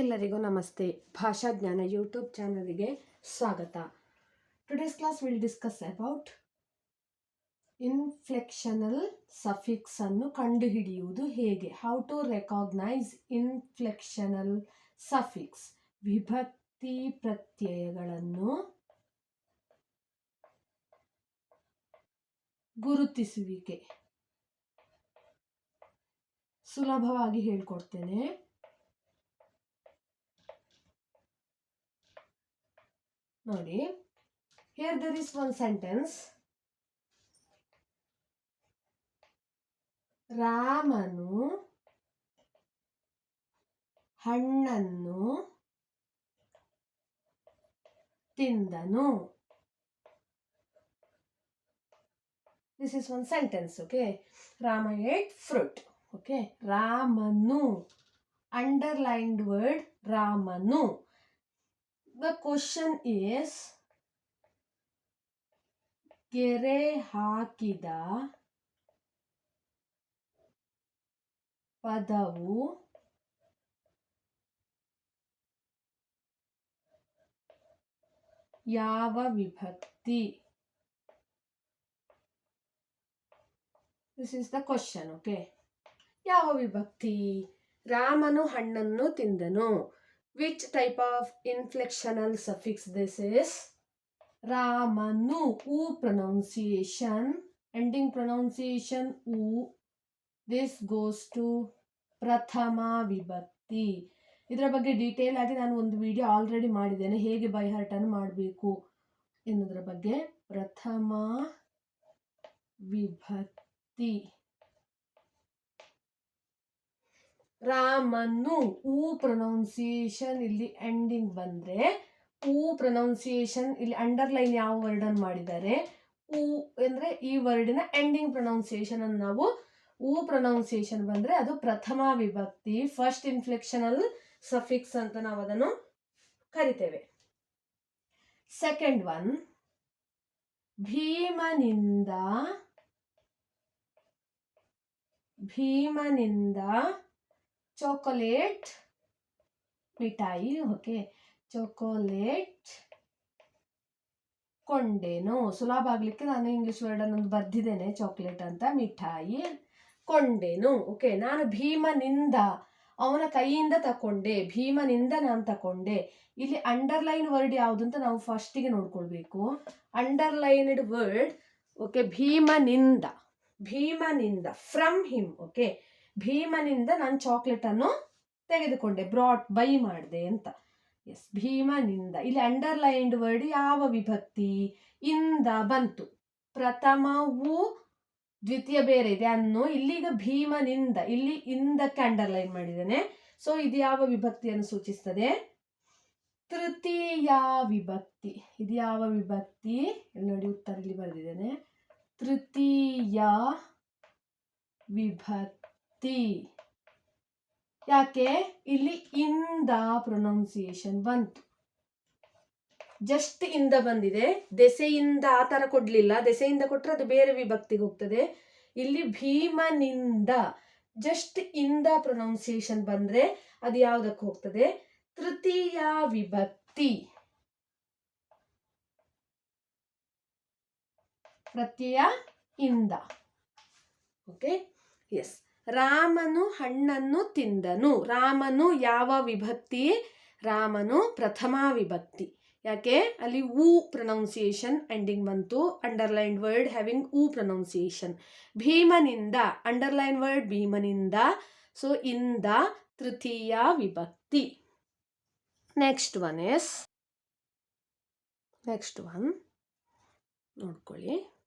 ಎಲ್ಲರಿಗೂ ನಮಸ್ತೆ. ಭಾಷಾಜ್ಞಾನ ಯೂಟ್ಯೂಬ್ ಚಾನಲ್ಗೆ ಸ್ವಾಗತ. Today's class will discuss about inflectional suffix ಅನ್ನು ಕಂಡುಹಿಡಿಯುವುದು ಹೇಗೆ? How to recognise inflectional suffix ವಿಭಕ್ತಿ ಪ್ರತ್ಯಯಗಳನ್ನು ಗುರುತಿಸುವಿಕೆ. ಸುಲಭವಾಗಿ ಹೇಳ್ಕೊಡ್ತೇನೆ. ನೋಡಿ. Here there is one sentence ರಾಮನು ಹಣ್ಣನ್ನು ತಿಂದನು. This is one sentence okay Rama ate fruit okay ರಾಮನು ಅಂಡರ್ಲೈನ್ಡ್ ವರ್ಡ್ ರಾಮನು. The question is ಗೆರೆ ಹಾಕಿದ ಪದವು ಯಾವ ವಿಭಕ್ತಿ? This is the question okay ಯಾವ ವಿಭಕ್ತಿ? ರಾಮನು ಹಣ್ಣನ್ನು ತಿಂದನು. Which type of inflectional suffix this is ramanu u pronunciation ending pronunciation u this goes to ಪ್ರಥಮ ವಿಭಕ್ತಿ ಇದರ ಬಗ್ಗೆ ಡೀಟೇಲ್ ಆಗಿ ನಾನು ಒಂದು ವಿಡಿಯೋ ಆಲ್ರೆಡಿ ಮಾಡಿದ್ದೇನೆ ಹೇಗೆ ಬೈ ಹಾರ್ಟನ್ನು ಮಾಡಬೇಕು ಎನ್ನುವುದರ ಬಗ್ಗೆ ಪ್ರಥಮ ವಿಭಕ್ತಿ ರಾಮನು ಊ ಪ್ರೊನೌನ್ಸಿಯೇಷನ್ ಇಲ್ಲಿ ಎಂಡಿಂಗ್ ಬಂದರೆ, ಊ ಪ್ರೊನೌನ್ಸಿಯೇಷನ್ ಇಲ್ಲಿ ಅಂಡರ್ಲೈನ್ ಯಾವ ವರ್ಡನ್ನು ಮಾಡಿದ್ದಾರೆ? ಊ ಅಂದರೆ ಈ ವರ್ಡಿನ ಎಂಡಿಂಗ್ ಪ್ರೊನೌನ್ಸಿಯೇಷನ್ ಅನ್ನು ನಾವು ಊ ಪ್ರೊನೌನ್ಸಿಯೇಷನ್ ಬಂದರೆ ಅದು ಪ್ರಥಮ ವಿಭಕ್ತಿ ಫಸ್ಟ್ ಇನ್ಫ್ಲೆಕ್ಷನಲ್ ಸಫಿಕ್ಸ್ ಅಂತ ನಾವು ಅದನ್ನು ಕರಿತೇವೆ. ಸೆಕೆಂಡ್ ಒನ್ ಭೀಮನಿಂದ ಭೀಮನಿಂದ ಚಾಕೊಲೇಟ್ ಮಿಠಾಯಿ ಓಕೆ ಚಾಕೊಲೇಟ್ ಕೊಂಡೇನು. ಸುಲಭ ಆಗಲಿಕ್ಕೆ ನಾನು ಇಂಗ್ಲಿಷ್ ವರ್ಡ್ ಅನ್ನೊಂದು ಬರ್ದಿದ್ದೇನೆ ಚಾಕ್ಲೇಟ್ ಅಂತ. ಮಿಠಾಯಿ, ಕೊಂಡೇನು. ಓಕೆ ನಾನು ಭೀಮನಿಂದ, ಅವನ ಕೈಯಿಂದ ತಕೊಂಡೆ. ಭೀಮನಿಂದ ನಾನು ತಕೊಂಡೆ. ಇಲ್ಲಿ ಅಂಡರ್ಲೈನ್ ವರ್ಡ್ ಯಾವುದು ಅಂತ ನಾವು ಫಸ್ಟಿಗೆ ನೋಡ್ಕೊಳ್ಬೇಕು. ಅಂಡರ್ಲೈನ್ಡ್ ವರ್ಡ್ ಓಕೆ ಭೀಮನಿಂದ. ಭೀಮನಿಂದ. ಫ್ರಮ್ ಹಿಮ್ ಓಕೆ ಭೀಮನಿಂದ ನಾನು ಚಾಕ್ಲೇಟನ್ನು ತೆಗೆದುಕೊಂಡೆ. ಬ್ರಾಟ್ ಬೈ ಮಾಡಿದೆ ಅಂತ. ಎಸ್ ಭೀಮನಿಂದ. ಇಲ್ಲಿ ಅಂಡರ್ಲೈನ್ಡ್ ವರ್ಡ್ ಯಾವ ವಿಭಕ್ತಿ? ಇಂದ ಬಂತು. ಪ್ರಥಮವು ದ್ವಿತೀಯ ಬೇರೆ ಇದೆ ಅನ್ನು ಇಲ್ಲಿಗ ಭೀಮನಿಂದ, ಇಲ್ಲಿ ಇಂದಕ್ಕೆ ಅಂಡರ್ಲೈನ್ ಮಾಡಿದ್ದೇನೆ. ಸೊ ಇದು ಯಾವ ವಿಭಕ್ತಿಯನ್ನು ಸೂಚಿಸ್ತದೆ? ತೃತೀಯ ವಿಭಕ್ತಿ. ಇದು ಯಾವ ವಿಭಕ್ತಿ? ನೋಡಿ ಉತ್ತರ ಇಲ್ಲಿ ಬರೆದಿದ್ದೇನೆ. ತೃತೀಯ ವಿಭಕ್ತಿ. ಯಾಕೆ? ಇಲ್ಲಿ ಇಂದ ಪ್ರೊನೌನ್ಸಿಯೇಷನ್ ಬಂತು. ಜಸ್ಟ್ ಇಂದ ಬಂದಿದೆ. ದೆಸೆಯಿಂದ ಆ ಥರ ಕೊಡಲಿಲ್ಲ. ದೆಸೆಯಿಂದ ಕೊಟ್ಟರೆ ಅದು ಬೇರೆ ವಿಭಕ್ತಿಗೆ ಹೋಗ್ತದೆ. ಇಲ್ಲಿ ಭೀಮನಿಂದ, ಜಸ್ಟ್ ಇಂದ ಪ್ರೊನೌನ್ಸಿಯೇಷನ್ ಬಂದರೆ ಅದು ಯಾವುದಕ್ಕೆ ಹೋಗ್ತದೆ? ತೃತೀಯ ವಿಭಕ್ತಿ. ಪ್ರತ್ಯಯ ಇಂದ. ಓಕೆ? ಎಸ್ ರಾಮನು ಹಣ್ಣನ್ನು ತಿಂದನು. ರಾಮನು ಯಾವ ವಿಭಕ್ತಿ? ರಾಮನು ಪ್ರಥಮ ವಿಭಕ್ತಿ. ಯಾಕೆ? ಅಲ್ಲಿ ಊ ಪ್ರೊನೌನ್ಸಿಯೇಷನ್ ಎಂಡಿಂಗ್ ಬಂತು. ಅಂಡರ್ಲೈನ್ ವರ್ಡ್ ಹ್ಯಾವಿಂಗ್ ಊ ಪ್ರೊನೌನ್ಸಿಯೇಷನ್. ಭೀಮನಿಂದ, ಅಂಡರ್ಲೈನ್ ವರ್ಡ್ ಭೀಮನಿಂದ, ಸೊ ಇಂದ ತೃತೀಯ ವಿಭಕ್ತಿ. Next one yes next one, ನೋಡ್ಕೊಳ್ಳಿ.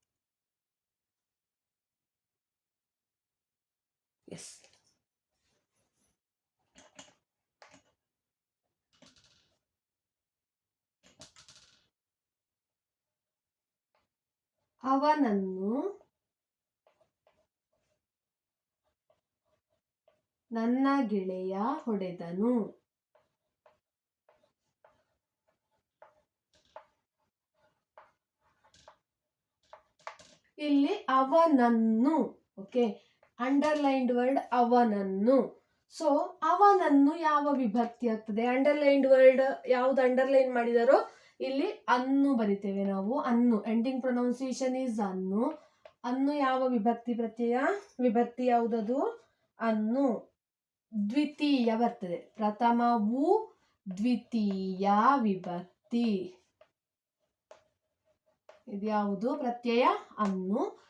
ಅವನನ್ನು ನನ್ನ ಗೆಳೆಯ ಹೊಡೆದನು ಇಲ್ಲಿ ಅವನನ್ನು ಓಕೆ ಅಂಡರ್ಲೈನ್ಡ್ ವರ್ಡ್ ಅವನನ್ನು. ಸೊ ಅವನನ್ನು ಯಾವ ವಿಭಕ್ತಿ ಆಗ್ತದೆ? ಅಂಡರ್ಲೈನ್ಡ್ ವರ್ಡ್ ಯಾವ್ದು ಅಂಡರ್ಲೈನ್ ಮಾಡಿದಾರೋ, ಇಲ್ಲಿ ಅನ್ನು ಬರಿತೇವೆ ನಾವು. ಅನ್ನು ಎಂಡಿಂಗ್ ಪ್ರೊನೌನ್ಸಿಯೇಷನ್ ಈಸ್ ಅನ್ನು. ಅನ್ನು ಯಾವ ವಿಭಕ್ತಿ ಪ್ರತ್ಯಯ? ವಿಭಕ್ತಿ ಯಾವುದದು? ಅನ್ನು. ದ್ವಿತೀಯ ಬರ್ತದೆ. ಪ್ರಥಮವು ದ್ವಿತೀಯ ವಿಭಕ್ತಿ. ಇದ್ಯಾವುದು? ಪ್ರತ್ಯಯ ಅನ್ನು.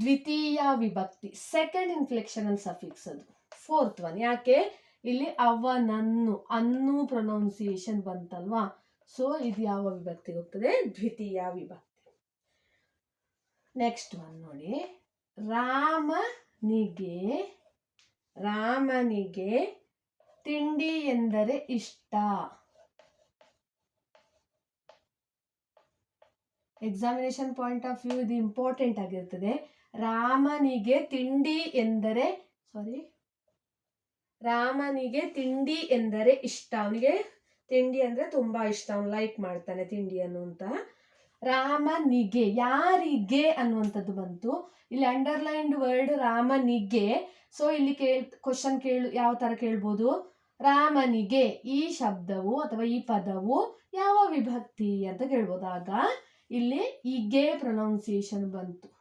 ದ್ವಿತೀಯ ವಿಭಕ್ತಿ ಸೆಕೆಂಡ್ ಇನ್ಫ್ಲೆಕ್ಷನ್ ಅಂಡ್ ಸಫಿಕ್ಸ್ ಅದು. ಫೋರ್ತ್ ಒನ್ ಯಾಕೆ? ಇಲ್ಲಿ ಅವನನ್ನು, ಅನ್ನು ಪ್ರೊನೌನ್ಸಿಯೇಷನ್ ಬಂತಲ್ವಾ? ಸೊ ಇದು ಯಾವ ವಿಭಕ್ತಿ ಹೋಗ್ತದೆ? ದ್ವಿತೀಯ ವಿಭಕ್ತಿ. ನೆಕ್ಸ್ಟ್ ಒನ್ ನೋಡಿ. ರಾಮನಿಗೆ ರಾಮನಿಗೆ ತಿಂಡಿ ಎಂದರೆ ಇಷ್ಟ. ಎಕ್ಸಾಮಿನೇಷನ್ ಪಾಯಿಂಟ್ ಆಫ್ ವ್ಯೂ ಇದು ಇಂಪಾರ್ಟೆಂಟ್ ಆಗಿರ್ತದೆ. ರಾಮನಿಗೆ ತಿಂಡಿ ಎಂದರೆ ಸಾರಿ ರಾಮನಿಗೆ ತಿಂಡಿ ಎಂದರೆ ಇಷ್ಟ. ಅವನಿಗೆ ತಿಂಡಿ ಅಂದ್ರೆ ತುಂಬಾ ಇಷ್ಟ. ಅವನು ಲೈಕ್ ಮಾಡ್ತಾನೆ ತಿಂಡಿಯನ್ನು ಅಂತ. ರಾಮನಿಗೆ, ಯಾರಿಗೆ ಅನ್ನುವಂಥದ್ದು ಬಂತು. ಇಲ್ಲಿ ಅಂಡರ್ಲೈನ್ಡ್ ವರ್ಡ್ ರಾಮನಿಗೆ. ಸೊ ಇಲ್ಲಿ ಕೇಳ್ ಕ್ವಶನ್ ಕೇಳು, ಯಾವ ತರ ಕೇಳ್ಬೋದು? ರಾಮನಿಗೆ ಈ ಶಬ್ದವು ಅಥವಾ ಈ ಪದವು ಯಾವ ವಿಭಕ್ತಿ ಅಂತ ಕೇಳ್ಬೋದು. ಆಗ ಇಲ್ಲಿ ಈಗೆ ಪ್ರೊನೌನ್ಸಿಯೇಷನ್ ಬಂತು.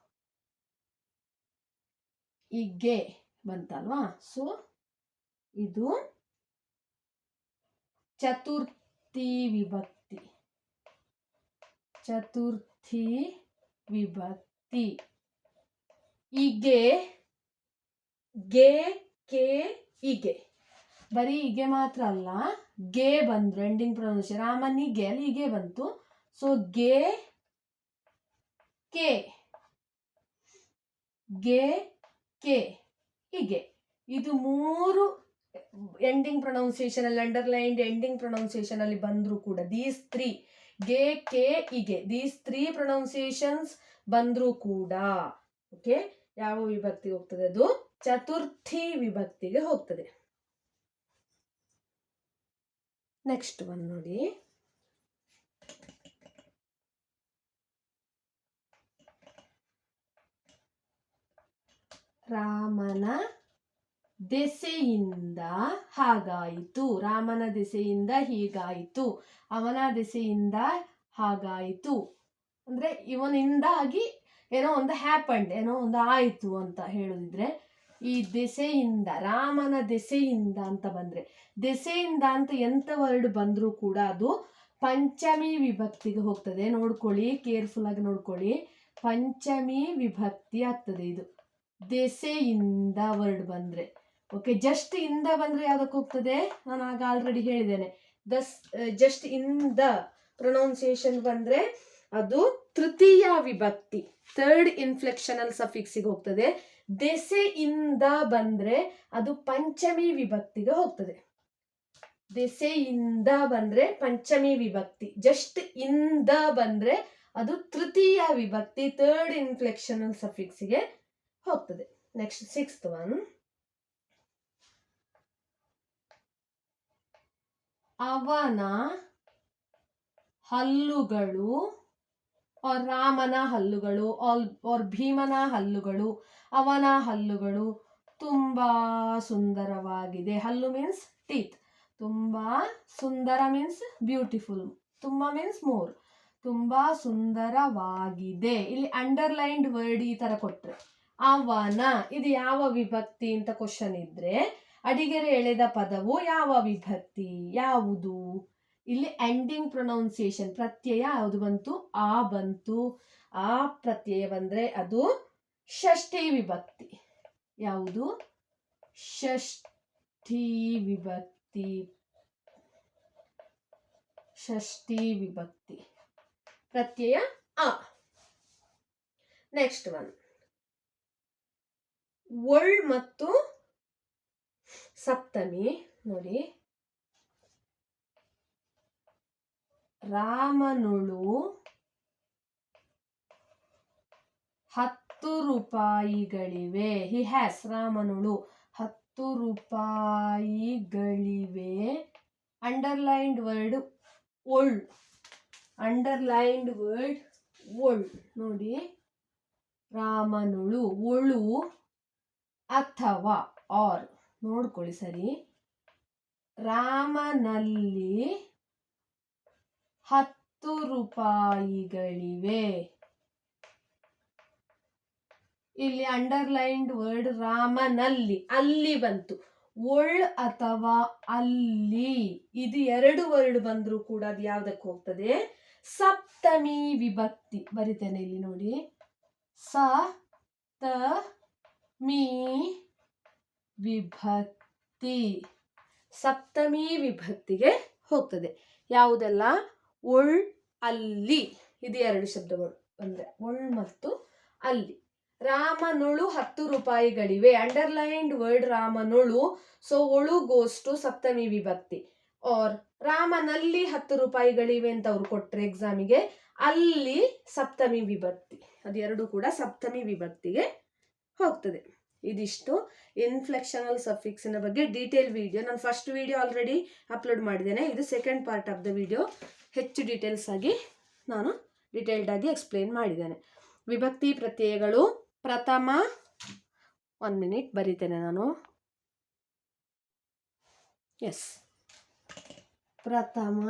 ಇಗೆ ಬಂತಲ್ವಾ? ಸೊ, ಇದು ಚತುರ್ಥಿ ವಿಭಕ್ತಿ. ಚತುರ್ಥಿ ವಿಭಕ್ತಿ. ಹೀಗೆ ಗೆ ಕೆ ಹೀಗೆ ಬರೀ ಹೀಗೆ ಮಾತ್ರ ಅಲ್ಲ, ಗೆ ಬಂದ್ರು ಎಂಡಿಂಗ್ ಪ್ರೊನೌನ್ಸಿಯೇಷನ್ ರಾಮನಿಗೆ ಅಲ್ಲಿ ಹೀಗೆ ಬಂತು. ಸೊ, ಗೆ, ಕೆ. ಗೆ ಕೆ. ಹೀಗೆ. ಇದು ಮೂರು ಎಂಡಿಂಗ್ ಪ್ರೊನೌನ್ಸಿಯೇಷನ್ ಅಲ್ಲಿ ಅಂಡರ್ಲೈನ್ಡ್ ಎಂಡಿಂಗ್ ಪ್ರೊನೌನ್ಸಿಯೇಷನ್ ಅಲ್ಲಿ ಬಂದ್ರು ಕೂಡ ದೀಸ್ ತ್ರೀ ಗೆ, ಕೆ ಇಗೆ ದೀಸ್ ತ್ರೀ ಪ್ರೊನೌನ್ಸಿಯೇಷನ್ಸ್ ಬಂದರೂ ಕೂಡ ಓಕೆ ಯಾವ ವಿಭಕ್ತಿಗೆ ಹೋಗ್ತದೆ ಅದು? ಚತುರ್ಥಿ ವಿಭಕ್ತಿಗೆ ಹೋಗ್ತದೆ. ನೆಕ್ಸ್ಟ್ ಒನ್ ನೋಡಿ. ರಾಮನ ದೆಸೆಯಿಂದ ಹಾಗಾಯಿತು. ರಾಮನ ದೆಸೆಯಿಂದ ಹೀಗಾಯಿತು. ಅವನ ದೆಸೆಯಿಂದ ಹಾಗಾಯಿತು. ಅಂದ್ರೆ ಇವನಿಂದಾಗಿ ಏನೋ ಒಂದು ಹ್ಯಾಪಂಡ್ ಏನೋ ಒಂದು ಆಯಿತು ಅಂತ ಹೇಳೋದಿದ್ರೆ, ಈ ದೆಸೆಯಿಂದ, ರಾಮನ ದೆಸೆಯಿಂದ ಅಂತ ಬಂದ್ರೆ, ದೆಸೆಯಿಂದ ಅಂತ ಎಂತ ವರ್ಡ್ ಬಂದರೂ ಕೂಡ ಅದು ಪಂಚಮಿ ವಿಭಕ್ತಿಗೆ ಹೋಗ್ತದೆ. ನೋಡ್ಕೊಳ್ಳಿ ಕೇರ್ಫುಲ್ ಆಗಿ ನೋಡ್ಕೊಳ್ಳಿ. ಪಂಚಮಿ ವಿಭಕ್ತಿ ಆಗ್ತದೆ ಇದು. ದೆಸೆಯಿಂದ ವರ್ಡ್ ಬಂದ್ರೆ. ಓಕೆ ಜಸ್ಟ್ ಇಂದ ಬಂದ್ರೆ ಯಾವ್ದಕ್ಕೆ ಹೋಗ್ತದೆ? ನಾನು ಆಗ ಆಲ್ರೆಡಿ ಹೇಳಿದ್ದೇನೆ. ದಸ್ ಜಸ್ಟ್ ಇಂದ ಪ್ರೊನೌನ್ಸಿಯೇಷನ್ ಬಂದ್ರೆ ಅದು ತೃತೀಯ ವಿಭಕ್ತಿ ಥರ್ಡ್ ಇನ್ಫ್ಲೆಕ್ಷನಲ್ ಸಫಿಕ್ಸಿಗೆ ಹೋಗ್ತದೆ. ದೆಸೆಯಿಂದ ಬಂದ್ರೆ ಅದು ಪಂಚಮಿ ವಿಭಕ್ತಿಗೆ ಹೋಗ್ತದೆ. ದೆಸೆಯಿಂದ ಬಂದ್ರೆ ಪಂಚಮಿ ವಿಭಕ್ತಿ ಜಸ್ಟ್ ಇಂದ ಬಂದ್ರೆ ಅದು ತೃತೀಯ ವಿಭಕ್ತಿ ಥರ್ಡ್ ಇನ್ಫ್ಲೆಕ್ಷನಲ್ ಸಫಿಕ್ಸಿಗೆ ಹೋಗ್ತದೆ ನೆಕ್ಸ್ಟ್ ಸಿಕ್ಸ್ತ್ ಒನ್ ಅವನ ಹಲ್ಲುಗಳು ಆರ್ ರಾಮನ ಹಲ್ಲುಗಳು ಆರ್ ಭೀಮನ ಹಲ್ಲುಗಳು, ಅವನ ಹಲ್ಲುಗಳು ತುಂಬಾ ಸುಂದರವಾಗಿದೆ. ಹಲ್ಲು ಮೀನ್ಸ್ ಟೀತ್ ತುಂಬಾ ಸುಂದರ ಮೀನ್ಸ್ ಬ್ಯೂಟಿಫುಲ್ ತುಂಬಾ ಮೀನ್ಸ್ ಮೋರ್ ತುಂಬಾ ಸುಂದರವಾಗಿದೆ. ಇಲ್ಲಿ ಅಂಡರ್ಲೈನ್ಡ್ ವರ್ಡ್ ಈ ತರ ಕೊಟ್ರೆ. ಅವನ ಇದು ಯಾವ ವಿಭಕ್ತಿ ಅಂತ ಕ್ವಶನ್ ಇದ್ರೆ, ಅಡಿಗೆರೆ ಎಳೆದ ಪದವು ಯಾವ ವಿಭಕ್ತಿ? ಯಾವುದು? ಇಲ್ಲಿ ಎಂಡಿಂಗ್ ಪ್ರೊನೌನ್ಸಿಯೇಷನ್ ಪ್ರತ್ಯಯ ಯಾವುದು ಬಂತು? ಆ ಬಂತು. ಆ ಪ್ರತ್ಯಯ ಬಂದ್ರೆ ಅದು ಷಷ್ಠಿ ವಿಭಕ್ತಿ. ಯಾವುದು? ಷಷ್ಠಿ ವಿಭಕ್ತಿ. ಷಷ್ಠಿ ವಿಭಕ್ತಿ. ಪ್ರತ್ಯಯ ಆ. ನೆಕ್ಸ್ಟ್ ಒನ್ ಒಳ್ ಮತ್ತು ಸಪ್ತಮಿ. ನೋಡಿ. ರಾಮನುಳು ಹತ್ತು ರೂಪಾಯಿಗಳಿವೆ. ಹಿ ಹ್ಯಾಸ್ ರಾಮನುಳು ಹತ್ತು ರೂಪಾಯಿಗಳಿವೆ. ಅಂಡರ್ಲೈನ್ಡ್ ವರ್ಡ್ ಒಳ್ ಅಂಡರ್ಲೈನ್ಡ್ ವರ್ಡ್ ಒಳ್ ನೋಡಿ. ರಾಮನುಳು ಒಳು ಅಥವಾ ಆರ್ ನೋಡ್ಕೊಳ್ಳಿ ಸರಿ. ರಾಮನಲ್ಲಿ ಹತ್ತು ರೂಪಾಯಿಗಳಿವೆ. ಇಲ್ಲಿ ಅಂಡರ್ಲೈನ್ಡ್ ವರ್ಡ್ ರಾಮನಲ್ಲಿ, ಅಲ್ಲಿ ಬಂತು. ಒಳ್ ಅಥವಾ ಅಲ್ಲಿ, ಇದು ಎರಡು ವರ್ಡ್ ಬಂದರೂ ಕೂಡ ಅದು ಯಾವುದಕ್ಕೆ ಹೋಗ್ತದೆ? ಸಪ್ತಮಿ ವಿಭಕ್ತಿ. ಬರಿತೇನೆ ಇಲ್ಲಿ ನೋಡಿ. ಸ ತ ಮೀ ವಿಭಕ್ತಿ. ಸಪ್ತಮಿ ವಿಭಕ್ತಿಗೆ ಹೋಗ್ತದೆ. ಯಾವುದೆಲ್ಲ? ಒಳ್, ಅಲ್ಲಿ. ಇದು ಎರಡು ಶಬ್ದಗಳು. ಅಂದರೆ ಒಳ್ ಮತ್ತು ಅಲ್ಲಿ. ರಾಮನುಳು ಹತ್ತು ರೂಪಾಯಿಗಳಿವೆ. ಅಂಡರ್ಲೈನ್ಡ್ ವರ್ಡ್ ರಾಮನುಳು. ಸೊ, ಒಳು ಗೋಸ್ ಟು ಸಪ್ತಮಿ ವಿಭಕ್ತಿ. ಆರ್, ರಾಮನಲ್ಲಿ ಹತ್ತು ರೂಪಾಯಿಗಳಿವೆ ಅಂತ ಅವ್ರು ಕೊಟ್ಟರೆ ಎಕ್ಸಾಮಿಗೆ ಅಲ್ಲಿ ಸಪ್ತಮಿ ವಿಭಕ್ತಿ. ಅದೆರಡು ಕೂಡ ಸಪ್ತಮಿ ವಿಭಕ್ತಿಗೆ ಹೋಗ್ತದೆ. ಇದಿಷ್ಟು ಇನ್ಫ್ಲೆಕ್ಷನಲ್ ಸಫಿಕ್ಸಿನ ಬಗ್ಗೆ ಡೀಟೇಲ್ ವಿಡಿಯೋ ನಾನು ಫಸ್ಟ್ ವಿಡಿಯೋ ಆಲ್ರೆಡಿ ಅಪ್ಲೋಡ್ ಮಾಡಿದ್ದೇನೆ. ಇದು second part of the video ಹೆಚ್ಚು ಡೀಟೇಲ್ಸ್ ಆಗಿ ನಾನು ಡಿಟೇಲ್ಡಾಗಿ ಎಕ್ಸ್ಪ್ಲೇನ್ ಮಾಡಿದ್ದೇನೆ. ವಿಭಕ್ತಿ ಪ್ರತ್ಯಯಗಳು ಪ್ರಥಮ ಒನ್ ಮಿನಿಟ್ ಬರೀತೇನೆ ನಾನು. ಎಸ್ ಪ್ರಥಮ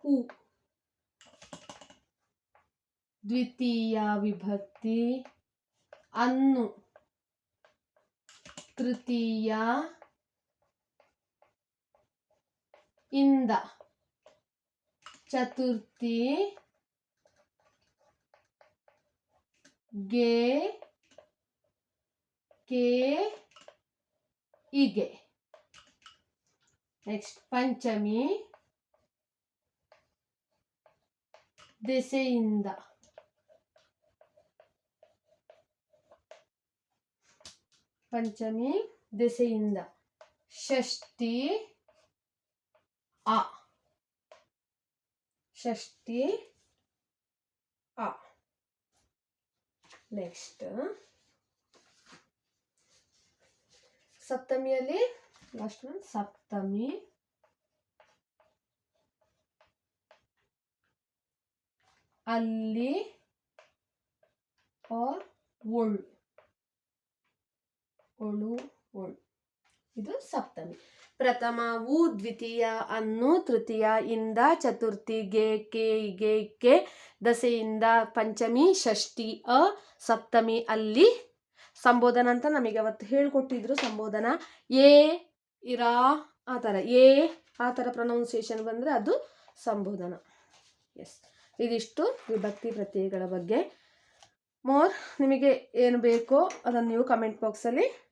ಹೂ. ದ್ವಿತೀಯ ವಿಭಕ್ತಿ ಅನ್ನು. ತೃತೀಯ ಇಂದ. ಚತುರ್ಥಿ ಗೆ ಕೆ ಇಗೆ. ನೆಕ್ಸ್ಟ್ ಪಂಚಮಿ ದೆಸೆಯಿಂದ. ಪಂಚಮಿ ದೆಸೆಯಿಂದ. ಷಷ್ಠಿ ಅ. ಷಷ್ಠಿ ಅ. ನೆಕ್ಸ್ಟ್. ಸಪ್ತಮಿಯಲ್ಲಿ ಲಾಸ್ಟ್ ಒನ್ ಸಪ್ತಮಿ. ಅಲ್ಲಿ ಆರ್ ಒಳ್. ಒಳು, ಒಳ್. ಇದು ಸಪ್ತಮಿ. ಪ್ರಥಮ ಊ, ದ್ವಿತೀಯ ಅನ್ನು, ತೃತೀಯ ಇಂದ, ಚತುರ್ಥಿ ಗೆ, ಕೆ ಗೆ, ಕೆ. ದಸೆಯಿಂದ ಪಂಚಮಿ, ಷಷ್ಠಿ ಅ, ಸಪ್ತಮಿ ಅಲ್ಲಿ ಸಂಬೋಧನ ಅಂತ ನಮಗೆ ಅವತ್ತು ಹೇಳ್ಕೊಟ್ಟಿದ್ರು ಸಂಬೋಧನ. ಎ, ಇರಾ, ಆ ಥರ. ಎ, ಆ ಥರ ಪ್ರೊನೌನ್ಸಿಯೇಷನ್ ಬಂದರೆ ಅದು ಸಂಬೋಧನ. ಎಸ್. ಇದಿಷ್ಟು ವಿಭಕ್ತಿ ಪ್ರತ್ಯಯಗಳ ಬಗ್ಗೆ. ಮೋರ್, ನಿಮಗೆ ಏನು ಬೇಕೋ ಅದನ್ನು ನೀವು ಕಮೆಂಟ್ ಬಾಕ್ಸಲ್ಲಿ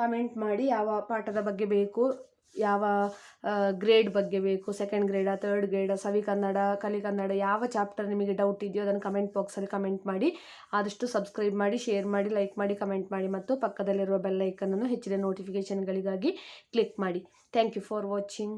ಕಮೆಂಟ್ ಮಾಡಿ ಯಾವ ಪಾಠದ ಬಗ್ಗೆ ಬೇಕು, ಯಾವ ಗ್ರೇಡ್ ಬಗ್ಗೆ ಬೇಕು ಸೆಕೆಂಡ್ ಗ್ರೇಡಾ ಥರ್ಡ್ ಗ್ರೇಡಾ ಸವಿ ಕನ್ನಡ, ಕಲಿ ಕನ್ನಡ ಯಾವ ಚಾಪ್ಟರ್ ನಿಮಗೆ ಡೌಟ್ ಇದೆಯೋ ಅದನ್ನು ಕಮೆಂಟ್ ಬಾಕ್ಸಲ್ಲಿ ಕಮೆಂಟ್ ಮಾಡಿ, ಆದಷ್ಟು ಸಬ್ಸ್ಕ್ರೈಬ್ ಮಾಡಿ ಶೇರ್ ಮಾಡಿ ಲೈಕ್ ಮಾಡಿ ಕಮೆಂಟ್ ಮಾಡಿ ಮತ್ತು ಪಕ್ಕದಲ್ಲಿರುವ ಬೆಲ್ ಐಕನನ್ನು ಹೆಚ್ಚಿನ ನೋಟಿಫಿಕೇಷನ್ಗಳಿಗಾಗಿ ಕ್ಲಿಕ್ ಮಾಡಿ. Thank you for watching